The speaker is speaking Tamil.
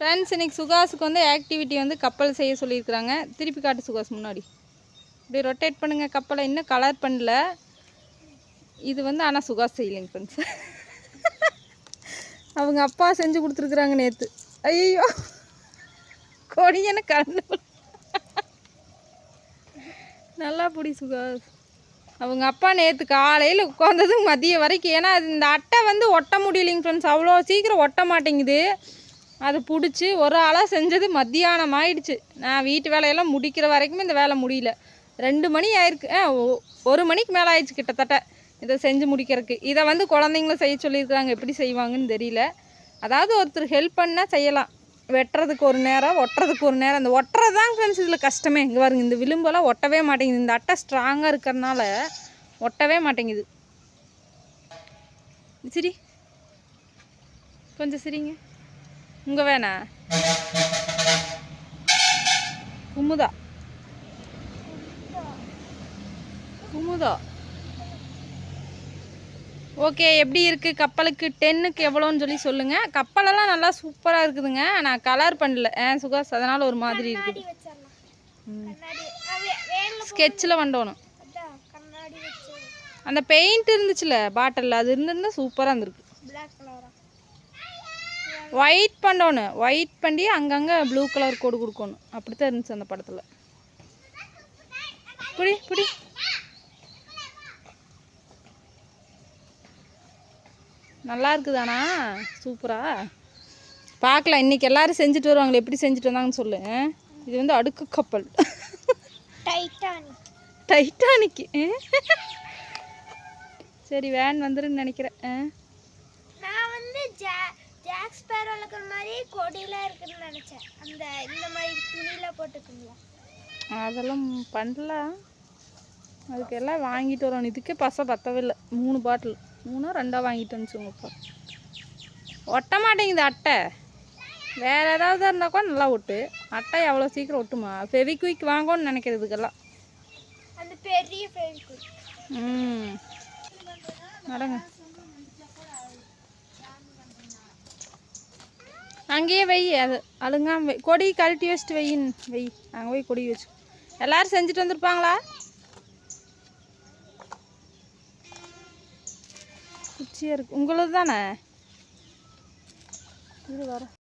ஃப்ரெண்ட்ஸ் இன்னைக்கு சுகாஸுக்கு வந்து ஆக்டிவிட்டி வந்து கப்பல் செய்ய சொல்லியிருக்கிறாங்க. திருப்பி காட்டு சுகாஸ் முன்னாடி. இப்படி ரொட்டேட் பண்ணுங்கள் கப்பலை இன்னும் கலர் பண்ணல. இது வந்து ஆனால் சுகாஸ் செய்யலைங்க ஃப்ரெண்ட்ஸ் அவங்க அப்பா செஞ்சு கொடுத்துருக்குறாங்க நேற்று ஐயோ கொடியனை கலந்து நல்லா பிடி சுகாஸ். அவங்க அப்பா நேற்று காலையில் உட்காந்தது மதியம் வரைக்கும். ஏன்னா அது இந்த அட்டை வந்து ஒட்ட முடியலைங்க ஃப்ரெண்ட்ஸ் அவ்வளோ சீக்கிரம் ஒட்ட மாட்டேங்குது. அது பிடிச்சி ஒரு ஆளாக செஞ்சது மத்தியானம் ஆயிடுச்சு. நான் வீட்டு வேலையெல்லாம் முடிக்கிற வரைக்குமே இந்த வேலை முடியல. ரெண்டு மணி ஆயிருக்கு. ஆ ஒரு மணிக்கு மேலே ஆயிடுச்சு கிட்டத்தட்ட இதை செஞ்சு முடிக்கிறதுக்கு. இதை வந்து குழந்தைங்களும் செய்ய சொல்லியிருக்காங்க. எப்படி செய்வாங்கன்னு தெரியல. அதாவது ஒருத்தர் ஹெல்ப் பண்ணால் செய்யலாம். வெட்டுறதுக்கு ஒரு நேரம் ஒட்டுறதுக்கு ஒரு நேரம். அந்த ஒட்டுறது தான் ஃப்ரெண்ட்ஸ் இதில் கஷ்டமே. இங்கே பாருங்க இந்த விளிம்பெல்லாம் ஒட்டவே மாட்டேங்குது. இந்த அட்டை ஸ்ட்ராங்காக இருக்கிறனால ஒட்டவே மாட்டேங்குது. சரி. கொஞ்சம் சரிங்க. உங்கள் வேணா. குமுதா. குமுதா. ஓகே எப்படி இருக்குது கப்பலுக்கு டென்னுக்கு எவ்வளோன்னு சொல்லி சொல்லுங்கள் கப்பலெல்லாம் நல்லா சூப்பராக இருக்குதுங்க. நான் கலர் பண்ணல. ஏன் சுகாஸ் அதனால் ஒரு மாதிரி இருக்குது ஸ்கெட்சில் வச்சு அந்த பெயிண்ட் இருந்துச்சுல பாட்டிலில் அது இருந்திருந்தா சூப்பராக இருந்திருக்கு. ஒயிட் பண்ணணும் ஒயிட் பண்ணி அங்கங்கே ப்ளூ கலர் கோடு கொடுக்கணும் அப்படி தான் இருந்துச்சு அந்த படத்தில். புடி புடி. நல்லா இருக்குதாண்ணா சூப்பரா? பார்க்கலாம். இன்னைக்கு எல்லாரும் செஞ்சுட்டு வருவாங்களே எப்படி செஞ்சுட்டு வந்தாங்கன்னு சொல்லு. இது வந்து அடுக்கு கப்பல். டைட்டானிக் டைட்டானிக்கு சரி வேன் வந்துருன்னு நினைக்கிறேன் ஆ. நான் வந்து ஜா ஜாக் ஸ்பேரோல இருக்கிற மாதிரி கொடியில இருக்குன்னு நினைச்சேன். அந்த இந்த மாதிரி துணியில போட்டுக்குங்களா அதெல்லாம் பண்ணலாம். அதுக்கு எல்லாம் வாங்கிட்டு வரணும் இதுக்கே பசை பத்தவே இல்லை மூணு பாட்டில். மூணோ ரெண்டா வாங்கிட்டு வந்துச்சு உங்கள் அப்பா. ஒட்ட மாட்டேங்குது அட்டை. வேறு ஏதாவது இருந்தால் கூட நல்லா ஒட்டு. அட்டை எவ்வளோ சீக்கிரம் ஒட்டுமா? ஃபெவிக்விக் வாங்கணும்னு நினைக்கிறதுக்கெல்லாம் அந்த பெரிய ம். நடங்க. அங்கேயே வை அது அழுங்காம வை. கொடி கழட்டி வச்சுட்டு வையின். வை அங்கே போய் கொடி வச்சு. எல்லாரும் செஞ்சுட்டு வந்திருப்பாங்களா? குச்சியாக இருக்குது உங்களது தானே இது வர